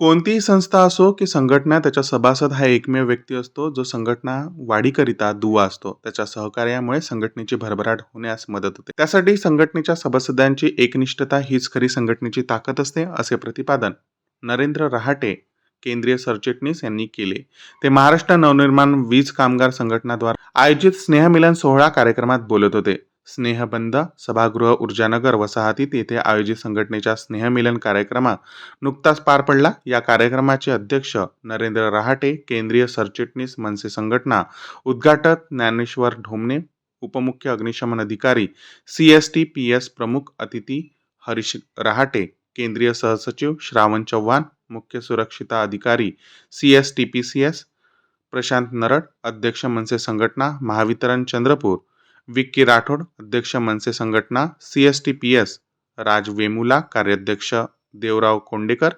कोणतीही संस्था असो की संघटना त्याच्या सभासद हा एकमेव व्यक्ती असतो जो संघटना वाढीकरिता दुवा असतो. त्याच्या सहकार्यामुळे संघटनेची भरभराट होण्यास मदत होते. त्यासाठी संघटनेच्या सभासदांची एकनिष्ठता हीच खरी संघटनेची ताकद असते असे प्रतिपादन नरेंद्र रहाटे केंद्रीय सरचिटणीस यांनी केले. ते महाराष्ट्र नवनिर्माण वीज कामगार संघटनाद्वारे आयोजित स्नेहमिलन सोहळा कार्यक्रमात बोलत होते. स्नेहबंध सभागृह ऊर्जानगर वसाहतीत येथे आयोजित संघटनेच्या स्नेहमिलन कार्यक्रमात नुकताच पार पडला. या कार्यक्रमाचे अध्यक्ष नरेंद्र रहाटे केंद्रीय सरचिटणीस मनसे संघटना उद्घाटक ज्ञानेश्वर ढोमणे उपमुख्य अग्निशमन अधिकारी C S T P S प्रमुख अतिथी हरीश रहाटे केंद्रीय सहसचिव श्रावण चव्हाण मुख्य सुरक्षिता अधिकारी C S T P C S Prashant Narad अध्यक्ष मनसे संघटना महावितरण चंद्रपूर विक्की राठोड अध्यक्ष मनसे संघटना C S T P S Raj Vemula कार्याध्यक्ष देवराव कोंडेकर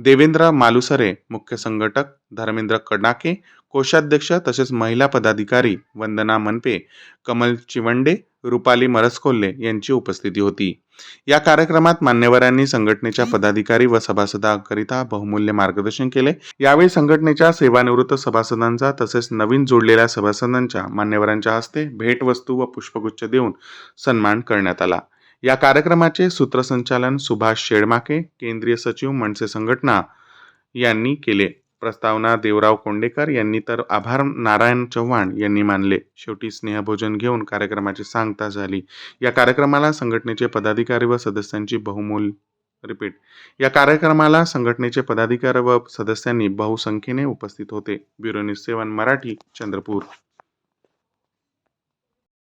देवेंद्र मालुसरे मुख्य संघटक धर्मेंद्र कडाके कोषाध्यक्ष तसेच महिला पदाधिकारी वंदना मनपे कमल चिवंडे रुपाली मरसकोल्हे यांची उपस्थिती होती. या कार्यक्रमात मान्यवरांनी संघटनेच्या पदाधिकारी व सभासदांकरिता बहुमूल्य मार्गदर्शन केले. यावेळी संघटनेच्या सेवानिवृत्त सभासदांचा तसेच नवीन जोडलेल्या सभासदांच्या मान्यवरांच्या हस्ते भेटवस्तू व पुष्पगुच्छ देऊन सन्मान करण्यात आला. या कार्यक्रमाचे सूत्रसंचालन सुभाष शेडमाके केंद्रीय सचिव मनसे संघटना यांनी केले. प्रस्तावना देवराव कोंडेकर यांनी तर आभार नारायण चव्हाण यांनी मानले. शेवटी स्नेहभोजन घेऊन कार्यक्रमाची सांगता झाली. या कार्यक्रमाला संघटनेचे पदाधिकारी व सदस्यांची बहुमोल रिपीट. या कार्यक्रमाला संघटनेचे पदाधिकारी व सदस्यांनी बहुसंख्येने उपस्थित होते. Bureau news seven Marathi Chandrapur.